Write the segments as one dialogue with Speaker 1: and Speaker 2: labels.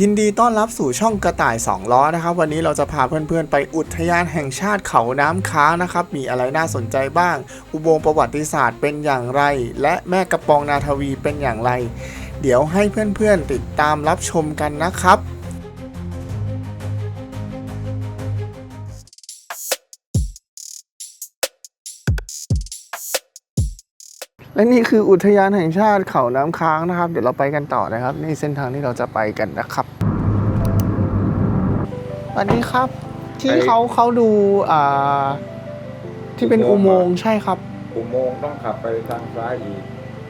Speaker 1: ยินดีต้อนรับสู่ช่องกระต่าย 2 ล้อนะครับ วันนี้เราจะพาเพื่อนๆ ไปอุทยานแห่งชาติเขาน้ำค้างนะครับ มีอะไรน่าสนใจบ้าง อุโมงค์ประวัติศาสตร์เป็นอย่างไร และแม่กระปองนาทวีเป็นอย่างไร เดี๋ยวให้เพื่อนๆติดตามรับชมกันนะครับ และนี่คืออุทยานแห่งชาติเขาน้ำค้างนะครับ เดี๋ยวเราไปกันต่อนะครับ นี่เส้นทางที่เราจะไปกันนะครับสวัสดีครับ ที่
Speaker 2: ไป
Speaker 1: เขาเขาดูอ่าที่เป็น
Speaker 2: อุ
Speaker 1: อุ
Speaker 2: โม
Speaker 1: โม
Speaker 2: งค์
Speaker 1: งค์ใช่ครับ
Speaker 2: อุโมงค์ต้องขับไปทางซ้ายอีก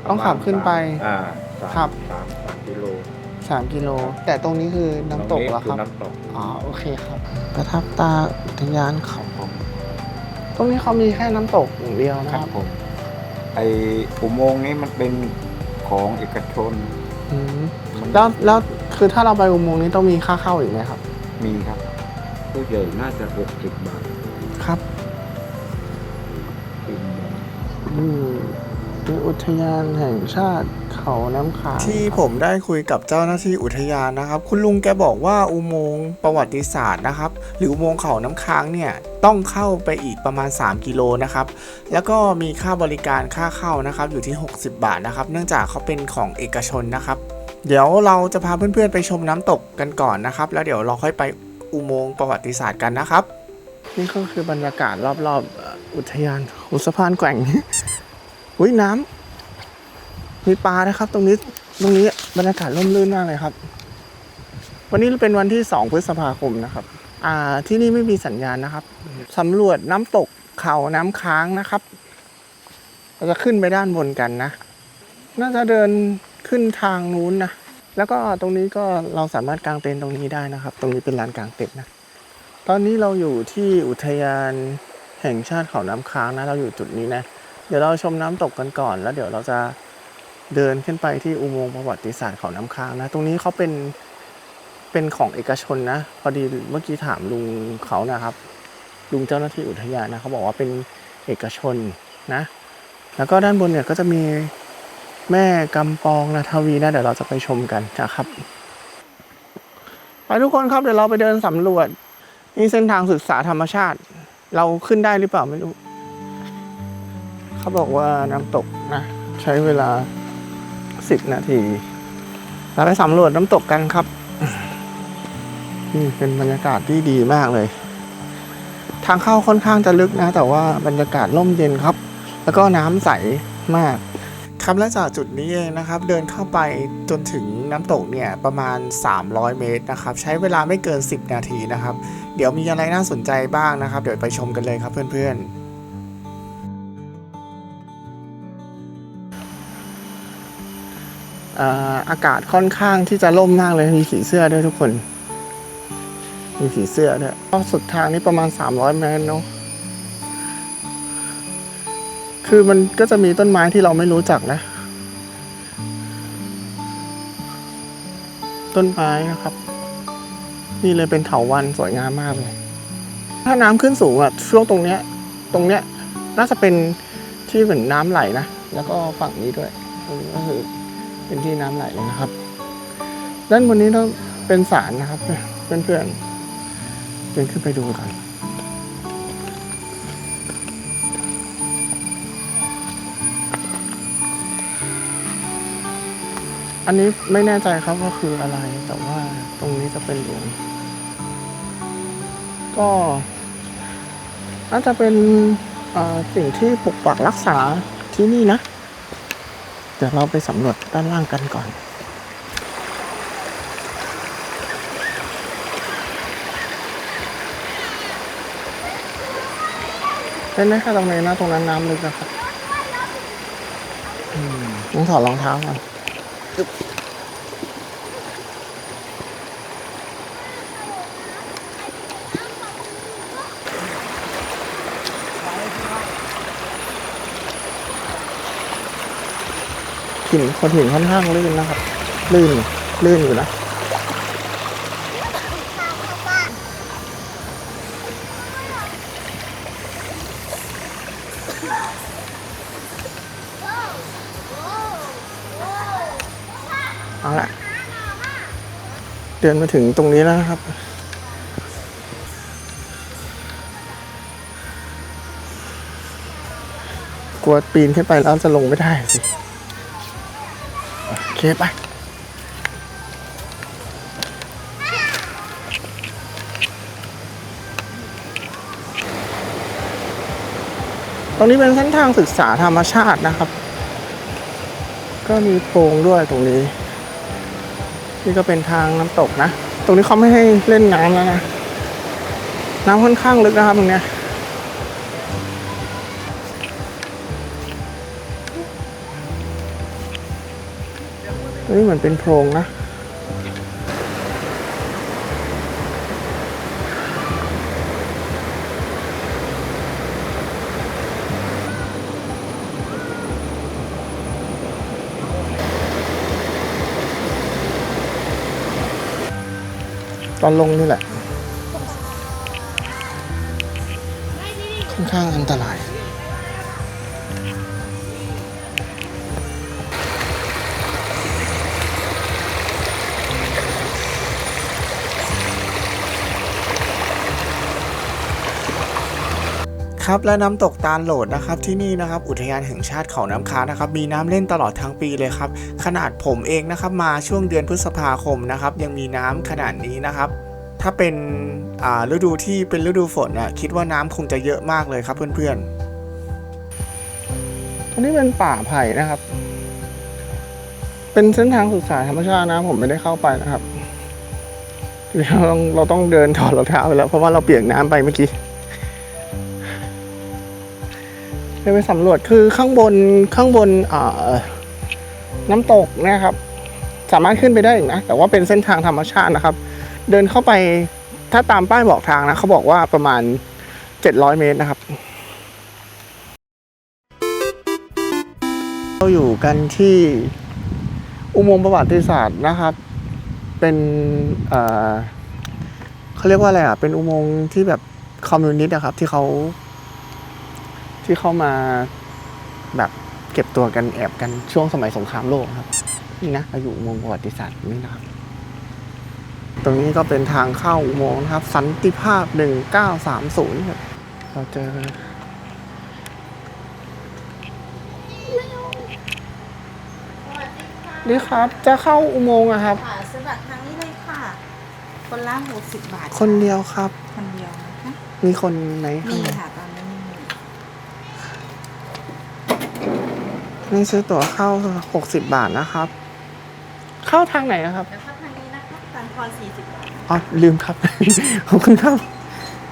Speaker 1: ต้องขับขึ้นไป
Speaker 2: อ่าสาม
Speaker 1: ครับ
Speaker 2: สามสามกิโล
Speaker 1: 3กิโล แต่ตรงนี้คือน้ำตก
Speaker 2: รง
Speaker 1: เหรอ
Speaker 2: คื
Speaker 1: ครับ
Speaker 2: น้ำตก
Speaker 1: อ๋อโอเคครับ ประทับตาอุทยานเขาตรงนี้เขามีแค่น้ำตกอย่างเดียวนะ
Speaker 2: ค
Speaker 1: ค
Speaker 2: รั
Speaker 1: รั
Speaker 2: บบผม ไออุโมงค์นี้มันเป็นของเอกชน
Speaker 1: อืม
Speaker 2: มัน
Speaker 1: แล้วแล้วคือถ้าเราไปอุโมงค์นี้ต้องมีค่าเข้าอีกไหมครับ
Speaker 2: มีครับผู้ใหญ่น่าจะหกสิบบาท มี
Speaker 1: อุทยานแห่งชาติเขาน้ำค้างที่ผมได้คุยกับเจ้าหน้าที่อุทยานนะครับ คุณลุงแกบอกว่าอุโมงค์ประวัติศาสตร์นะครับ หรืออุโมงค์เขาน้ำค้างเนี่ยต้องเข้าไปอีกประมาณ 3 กิโลนะครับ แล้วก็มีค่าบริการค่าเข้านะครับอยู่ที่ 60 บาทนะครับ เนื่องจากเขาเป็นของเอกชนนะครับ เดี๋ยวเราจะพาเพื่อนๆไปชมน้ำตกกันก่อนนะครับ แล้วเดี๋ยวเราค่อยไปอุโมงค์ประวัติศาสตร์กันนะครับ นี่ก็คือบรรยากาศรอบๆเอ่ออุทยานอุสะพานแกว่ง อุ้ยน้ำมีปลานะครับ ตรงนี้ตรงนี้บรรยากาศร่มรื่นมากเลยครับ วันนี้เป็นวันที่2พฤษภาคมนะครับ อ่าที่นี่ไม่มีสัญญาณนะครับสำรวจน้ำตกเขาน้ำค้างนะครับ เราจะขึ้นไปด้านบนกันนะ น่าจะเดินขึ้นทางนู้นนะ แล้วก็ตรงนี้ก็เราสามารถกางเต็นท์ตรงนี้ได้นะครับ ตรงนี้เป็นลานกางเต็นท์นะ ตอนนี้เราอยู่ที่อุทยานแห่งชาติเขาน้ำค้างนะ เราอยู่จุดนี้นะ เดี๋ยวเราชมน้ำตกกันก่อน แล้วเดี๋ยวเราจะเดินขึ้นไปที่อุโมงค์ประวัติศาสตร์เขาน้ำค้างนะ ตรงนี้เขาเป็นเป็นของเอกชนนะ พอดีเมื่อกี้ถามลุงเขานะครับ ลุงเจ้าหน้าที่อุทยานนะเขาบอกว่าเป็นเอกชนนะ แล้วก็ด้านบนเนี่ยก็จะมีแม่กำปองนาทวีนะเดี๋ยวเราจะไปชมกันนะครับไปทุกคนครับเดี๋ยวเราไปเดินสำรวจนี่เส้นทางศึกษาธรรมชาติ เราขึ้นได้หรือเปล่าไม่รู้ เขาบอกว่าน้ำตกนะ ใช้เวลาสิบนาที เราไปสำรวจน้ำตกกันครับ นี่เป็นบรรยากาศที่ดีมากเลย ทางเข้าค่อนข้างจะลึกนะ แต่ว่าบรรยากาศร่มเย็นครับ แล้วก็น้ำใสมากครับและจากจุดนี้เองนะครับ เดินเข้าไปจนถึงน้ำตกเนี่ยประมาณ 300 เมตรนะครับ ใช้เวลาไม่เกิน 10 นาทีนะครับ เดี๋ยวมีอะไรน่าสนใจบ้างนะครับ เดี๋ยวไปชมกันเลยครับเพื่อนๆ อากาศค่อนข้างที่จะร่มมากเลยมีผีเสื้อด้วยทุกคน มีผีเสื้อด้วยก็สุดทางนี้ประมาณ 300 เมตรเนาะคือมันก็จะมีต้นไม้ที่เราไม่รู้จักนะ ต้นไม้นะครับ นี่เลยเป็นเถาวันสวยงามมากเลย ถ้าน้ำขึ้นสูงอะช่วงตรงเนี้ย ตรงเนี้ยน่าจะเป็นที่เหมือนน้ำไหลนะ แล้วก็ฝั่งนี้ด้วยก็คือ เป็นที่น้ำไหลนะครับ ด้านบนนี้ต้องเป็นสารนะครับ เพื่อนๆเดินขึ้นไปดูกันอันนี้ไม่แน่ใจครับว่าคืออะไร แต่ว่าตรงนี้จะเป็นหลวงก็น่าจะเป็นสิ่งที่ปกปักรักษาที่นี่นะ ดี๋ยวเราไปสำรวจด้านล่างกันก่อน เป็นไหมคะตรงนี้นะตรงนั้นน้ำลึกนะครับต้องถอดรองเท้าก่อน หินคนหินค่อนข้างลื่นนะครับ ลื่นลื่นอยู่นะเอาละเดินมาถึงตรงนี้แล้วครับ กลัวปีนขึ้นไปแล้วจะลงไม่ได้สิ เคไปตรงนี้เป็นเส้นทางศึกษาธรรมชาตินะครับ ก็มีโพรงด้วยตรงนี้ นี่ก็เป็นทางน้ำตกนะ ตรงนี้เขาไม่ให้เล่นน้ำแล้วนะ น้ำค่อนข้างลึกนะครับตรงเนี้ย นี้เหมือนเป็นโพรงนะ ตอนลงนี่แหละ ค่อนข้างอันตราย ครับและน้ำตกตาลโหลดนะครับที่นี่นะครับอุทยานแห่งชาติเขาน้ำค้างนะครับมีน้ำเล่นตลอดทั้งปีเลยครับขนาดผมเองนะครับมาช่วงเดือนพฤษภาคมนะครับยังมีน้ำขนาดนี้นะครับ ถ้าเป็นฤดูที่เป็นฤดูฝนน่ะคิดว่าน้ำคงจะเยอะมากเลยครับเพื่อนๆตรงนี้เป็นป่าไผ่นะครับ เป็นเส้นทางศึกษาธรรมชาตินะผมไม่ได้เข้าไปนะครับเราต้องเราต้องเดินถอดรองเท้าไปแล้วเพราะว่าเราเปียกน้ำไปเมื่อกี้ เดินไปสำรวจคือข้างบนข้างบนน้ำตกนะครับ สามารถขึ้นไปได้อีกนะ แต่ว่าเป็นเส้นทางธรรมชาตินะครับ เดินเข้าไปถ้าตามป้ายบอกทางนะเขาบอกว่าประมาณ 700 เมตรนะครับ เราอยู่กันที่อุโมงค์ประวัติศาสตร์นะครับ เป็นเขาเรียกว่าอะไรอะ เป็นอุโมงค์ที่แบบคอมมิวนิสต์นะครับ ที่เขา ที่เข้ามาแบบเก็บตัวกันแอบกันช่วงสมัยสงครามโลกครับ นี่นะเราอยู่อุโมงค์ประวัติศาสตร์นี่นะครับ ตรงนี้ก็เป็นทางเข้าอุโมงค์นะครับ สันติภาพ 1930ครับเราเจอนี่ครับ จะเข้าอุโมงค์อะครับ
Speaker 3: ค่ะซื้อบัตรทางนี้เลยค่ะ คนละหกสิบบาท
Speaker 1: คนเดียวครับ
Speaker 3: คนเดียวนะคะ
Speaker 1: มีคนไหนข้าง
Speaker 3: มี
Speaker 1: ใน
Speaker 3: ค่ะตอ นนี้มี
Speaker 1: นี่ซื้อตั๋วเข้า 60 บาทนะครับ เข้าทางไหนอะครับ
Speaker 3: แล้วก็ทางนี้นะคะตันทอนสี่สิบบาท
Speaker 1: อ๋อลืมครับ ขอบคุณครับ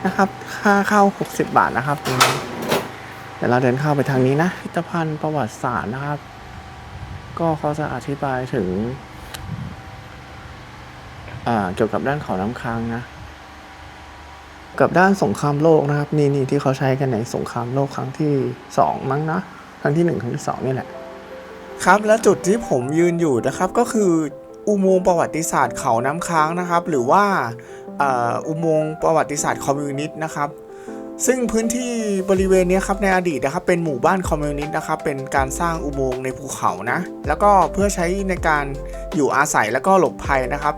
Speaker 1: นะครับ ค่าเข้า 60 บาทนะครับตรงนี้เดี๋ยวเราเดินเข้าไปทางนี้นะพิพิธภัณฑ์ประวัติศาสตร์นะครับ ก็เขาจะอธิบายถึง อ่าเกี่ยวกับด้านเขาน้ำค้างนะ กับด้านสงครามโลกนะครับ นี่นี่ที่เขาใช้กันในสงครามโลกครั้งที่สองมั้งนะ ครั้งที่หนึ่งครั้งที่สองนี่แหละ ครับและจุดที่ผมยืนอยู่นะครับก็คืออุโมงค์ประวัติศาสตร์เขาน้ำค้างนะครับ หรือว่าอุโมงค์ประวัติศาสตร์คอมมิวนิสต์นะครับ ซึ่งพื้นที่บริเวณนี้ครับในอดีตนะครับเป็นหมู่บ้านคอมมิวนิสต์นะครับเป็นการสร้างอุโมงค์ในภูเขานะ แล้วก็เพื่อใช้ในการอยู่อาศัยแล้วก็หลบภัยนะครับ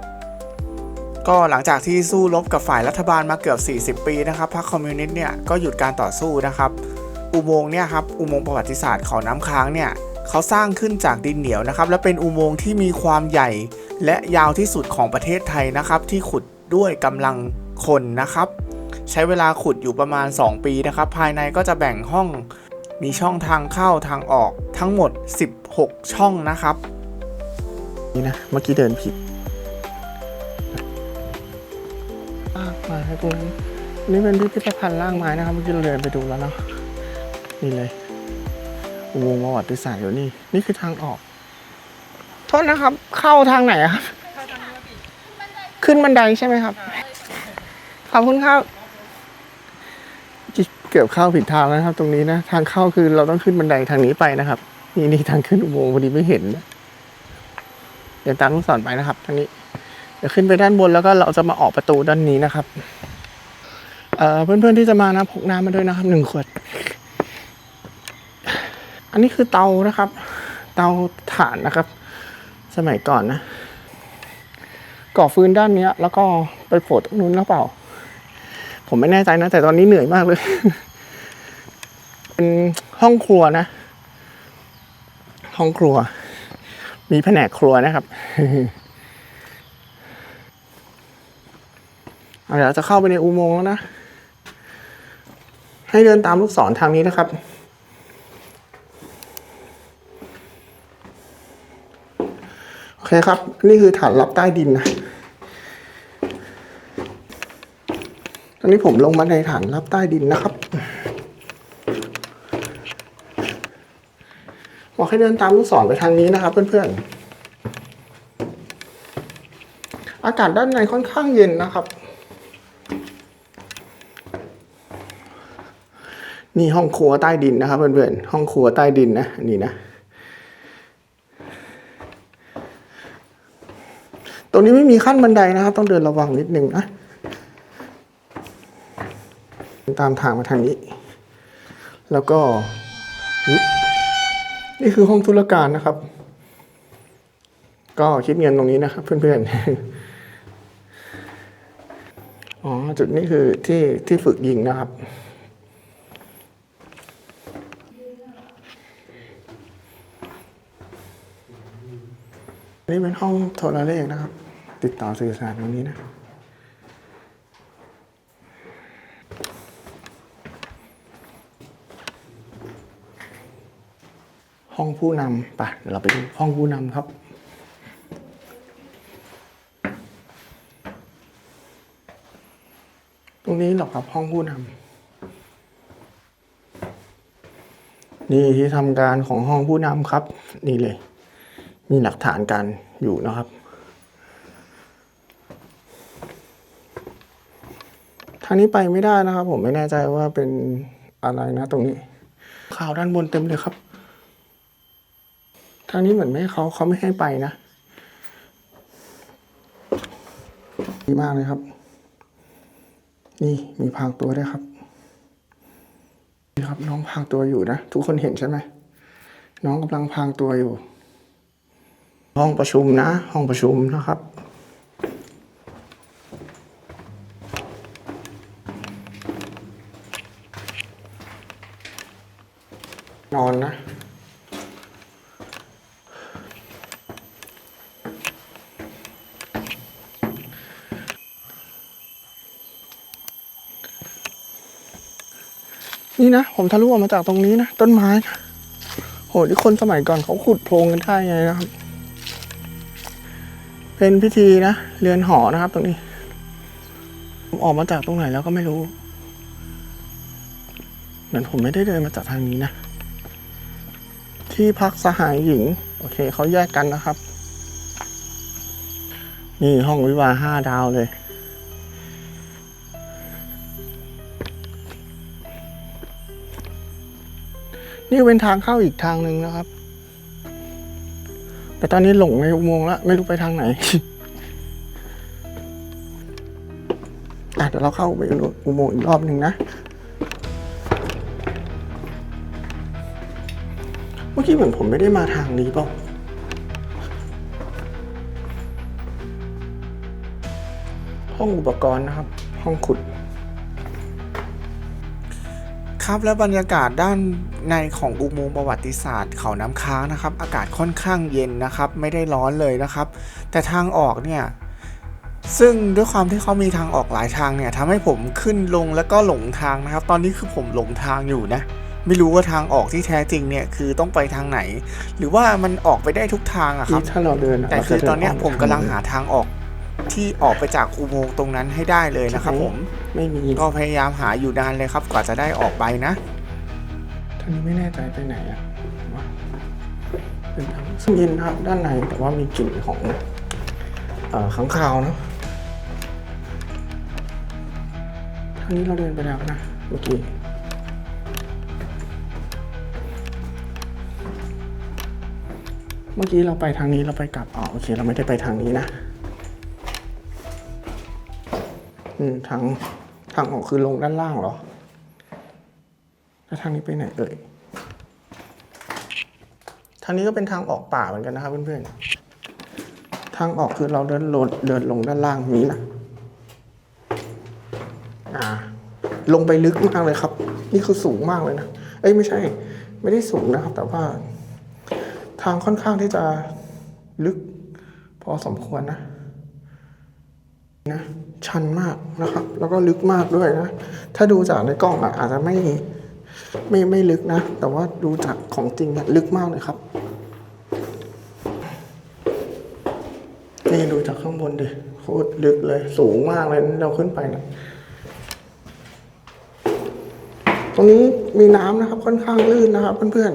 Speaker 1: ก็หลังจากที่สู้รบกับฝ่ายรัฐบาลมาเกือบ 40 ปีนะครับพรรคคอมมิวนิสต์เนี่ยก็หยุดการต่อสู้นะครับ อุโมงค์เนี่ยครับอุโมงค์ประวัติศาสตร์เขาน้ำค้างเนี่ยเขาสร้างขึ้นจากดินเหนียวนะครับ และเป็นอุโมงค์ที่มีความใหญ่ และยาวที่สุดของประเทศไทยนะครับ ที่ขุดด้วยกำลังคนนะครับ ใช้เวลาขุดอยู่ประมาณ 2 ปีนะครับ ภายในก็จะแบ่งห้องมีช่องทางเข้าทางออกทั้งหมด 16 ช่องนะครับ นี่นะเมื่อกี้เดินผิดลากไม้ตรงนี้นนี่เป็นพิพิธภัณฑ์ล่างไม้นะครับเมื่อกี้เราเดินไปดูแล้วเนาะ นี่เลยอุโมงค์ประวัติศาสตร์อยู่นี่ นี่คือทางออก โทษนะครับ เข้าทางไหนอะครับ ขึ้นบันไดใช่ไหมครับ ขอบคุณครับ เกือบเข้าผิดทางแล้วนะครับ ตรงนี้นะ ทางเข้าคือเราต้องขึ้นบันไดทางนี้ไปนะครับ นี่นี่ทางขึ้นอุโมงค์พอดีไม่เห็น เดี๋ยวตามลูกศรไปนะครับ ทางนี้ เดี๋ยวขึ้นไปด้านบนแล้วก็เราจะมาออกประตูด้านนี้นะครับ เอ่อเพื่อนๆที่จะมานะพกน้ำมาด้วยนะครับหนึ่งขวด อันนี้คือเตานะครับ เตาถ่านนะครับ สมัยก่อนนะ ก่อฟืนด้านเนี้ยแล้วก็ไปโผล่ตรงนู้นหรือเปล่า ผมไม่แน่ใจนะ แต่ตอนนี้เหนื่อยมากเลย เป็นห้องครัวนะ ห้องครัว มีแผนกครัวนะครับเดี๋ยวเราจะเข้าไปในอุโมงค์แล้วนะ ให้เดินตามลูกศรทางนี้นะครับ โอ เคครับ นี่คือฐานลับใต้ดินนะตอนนี้ผมลงมาในฐานลับใต้ดินนะครับบอกให้เดินตามลูกศรไปทางนี้นะครับเพื่อนๆ อากาศด้านในค่อนข้างเย็นนะครับ นี่ห้องครัวใต้ดินนะครับเพื่อนๆ ห้องครัวใต้ดินนะนี่นะ ตรงนี้ไม่มีขั้นบันไดนะครับ ต้องเดินระวังนิดนึงนะตามทางมาทางนี้ แล้วก็ นี่คือห้องธุรการนะครับ ก็คิดเงินตรงนี้นะครับ เพื่อนๆ อ๋อ จุดนี้คือที่ที่ฝึกยิงนะครับนี่เป็นห้องโทรเลขนะครับ ติดต่อสื่อสารตรงนี้นะห้องผู้นำไปเดี๋ยวเราไปดูห้องผู้นำครับ ตรงนี้หรอกครับห้องผู้นำนี่ที่ทำการของห้องผู้นำครับ นี่เลย มีหลักฐานการอยู่นะครับางนี้ไปไม่ได้นะครับ ผมไม่แน่ใจว่าเป็นอะไรนะตรงนี้ข่าวด้านบนเต็มเลยครับ ทางนี้เหมือนไม่ให้เขาเขาไม่ให้ไปนะดีมากเลยครับ นี่มีพางตัวด้วยครับนี่ครับ น้องพางตัวอยู่นะ ทุกคนเห็นใช่ไหมน้องกำลังพางตัวอยู่ ห้องประชุมนะ ห้องประชุมนะครับ นี่นะ ผมทะลุออกมาจากตรงนี้นะ ต้นไม้นะโหที่คนสมัยก่อนเขาขุดโพรงกันได้ไงนะครับ เป็นพิธีนะ เรือนหอนะครับ ตรงนี้ ผมออกมาจากตรงไหนแล้วก็ไม่รู้เหมือนผมไม่ได้เดินมาจากทางนี้นะ ที่พักสหายหญิง โอเคเขาแยกกันนะครับ นี่ห้องวิวาห้าดาวเลย นี่เป็นทางเข้าอีกทางหนึ่งนะครับ แต่ตอนนี้หลงในอุโมงค์แล้วไม่รู้ไปทางไหนอะเดี๋ยวเราเข้าไปอุโมงค์อีกรอบหนึ่งนะ เมื่อกี้เหมือนผมไม่ได้มาทางนี้เปล่าห้องอุปกรณ์นะครับ ห้องขุด ครับและบรรยากาศด้านในของอุโมงค์ประวัติศาสตร์เขาน้ำค้างนะครับ อากาศค่อนข้างเย็นนะครับ ไม่ได้ร้อนเลยนะครับ แต่ทางออกเนี่ยซึ่งด้วยความที่เขามีทางออกหลายทางเนี่ยทำให้ผมขึ้นลงแล้วก็หลงทางนะครับ ตอนนี้คือผมหลงทางอยู่นะ ไม่รู้ว่าทางออกที่แท้จริงเนี่ยคือต้องไปทางไหน หรือว่ามันออกไปได้ทุกทางอะครับ
Speaker 4: ถ้าเราเดิน
Speaker 1: แต่คือตอนเนี้ยผมกำลังหาทางออก ที่ออกไปจากอุโมงค์ตรงนั้นให้ได้เลยนะครับผม
Speaker 4: ไม่มี
Speaker 1: ก็พยายามหาอยู่นานเลยครับกว่าจะได้ออกไปนะ
Speaker 4: ท่านนี้ไม่แน่ใจไปไหนอะว่าเป็นทางซึ่งเย็นนะครับด้านในแต่ว่ามีกลิ่นของเอ่อขังคาวเนาะทางนี้เราเดินไปแล้วนะเมื่อกี้เมื่อกี้เราไปทางนี้เราไปกลับอ๋อโอเค เราไม่ได้ไปทางนี้นะ อืมทางทางออกคือลงด้านล่างเหรอ แล้วทางนี้ไปไหนเอ่ย ทางนี้ก็เป็นทางออกป่าเหมือนกันนะครับเพื่อนๆ ทา
Speaker 1: งออกคือเราเดินลงเดินลงด้านล่างนี้นะ อ่า ลงไปลึกมากเลยครับ นี่คือสูงมากเลยนะ เอ้ยไม่ใช่ ไม่ได้สูงนะครับ แต่ว่า ทางค่อนข้างที่จะลึก พอสมควรนะ นะ ชันมากนะครับ แล้วก็ลึกมากด้วยนะ ถ้าดูจากในกล้องอะอาจจะไม่ไม่ไม่ลึกนะ แต่ว่าดูจากของจริงเนี่ยลึกมากเลยครับ นี่ดูจากข้างบนดิโคตรลึกเลย สูงมากเลยเราขึ้นไปเนะตรงนี้มีน้ำนะครับค่อนข้างลื่นนะครับเพื่อน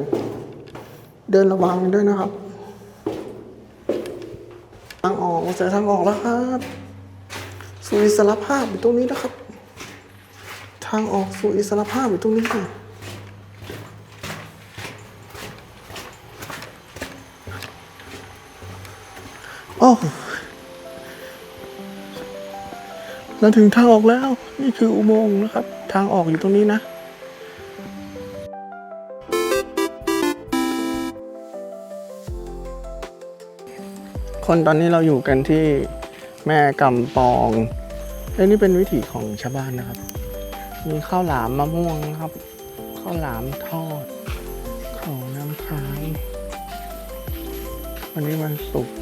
Speaker 1: ๆ เดินระวังด้วยนะครับทางออกเจอทางออกแล้วครับ สู่อิสรภาพอยู่ตรงนี้นะครับ ทางออกสู่อิสรภาพอยู่ตรงนี้ค่ะโอ้เราถึงทางออกแล้ว นี่คืออุโมงค์นะครับ ทางออกอยู่ตรงนี้นะคนตอนนี้เราอยู่กันที่ แม่กำปองเอ้นี่เป็นวิถีของชาวบ้านนะครับ มีข้าวหลามมะม่วงครับ ข้าวหลามทอดข้าน้ำค้างวันนี้วันศุกร์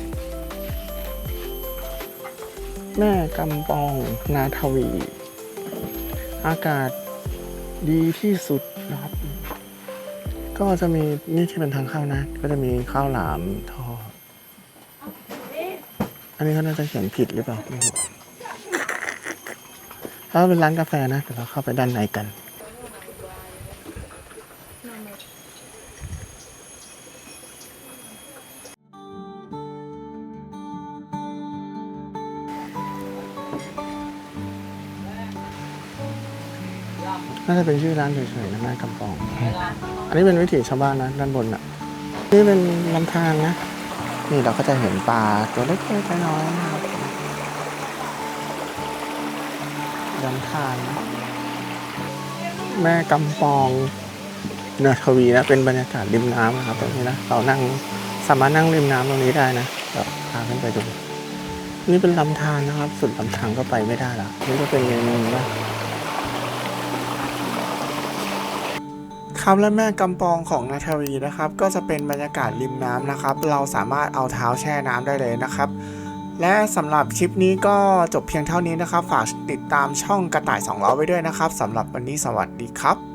Speaker 1: แม่กำปองนาทวี อากาศดีที่สุดนะครับ ก็จะมีนี่ที่เป็นทางเข้านะ ก็จะมีข้าวหลามท อันนี้เขาน่าจะเขียนผิดหรือเปล่าไม่รู้ถ้าเป็นร้านกาแฟนะเดี๋ยวเราเข้าไปด้านในกันน่าจะเป็นชื่อร้านเฉยๆนะแม่กำปอง อันนี้เป็นวิถีชาวบ้านนะด้านบนอะ นี่เป็นลำธารนะ นี่เราก็จะเห็นปลาตัวเล็กๆน้อยๆนะครับลำธารนแม่กำปองเนอทวีนะเป็นบรรยากาศริมน้ำนะครับตรงนี้นะเรานั่งสามารถนั่งริมน้ำตรงนี้ได้นะเดี๋ยวพาขึ้นไปดูนี่เป็นลำธารนะครับ สุดลำธารก็ไปไม่ได้ละนี่ก็เป็นเมนูนะ
Speaker 4: ครับและแม่กำปองของนาทวีนะครับ ก็จะเป็นบรรยากาศริมน้ำนะครับ เราสามารถเอาเท้าแช่น้ำได้เลยนะครับ และสำหรับคลิปนี้ก็จบเพียงเท่านี้นะครับ ฝากติดตามช่องกระต่ายสองล้อไว้ด้วยนะครับสำหรับวันนี้สวัสดีครับ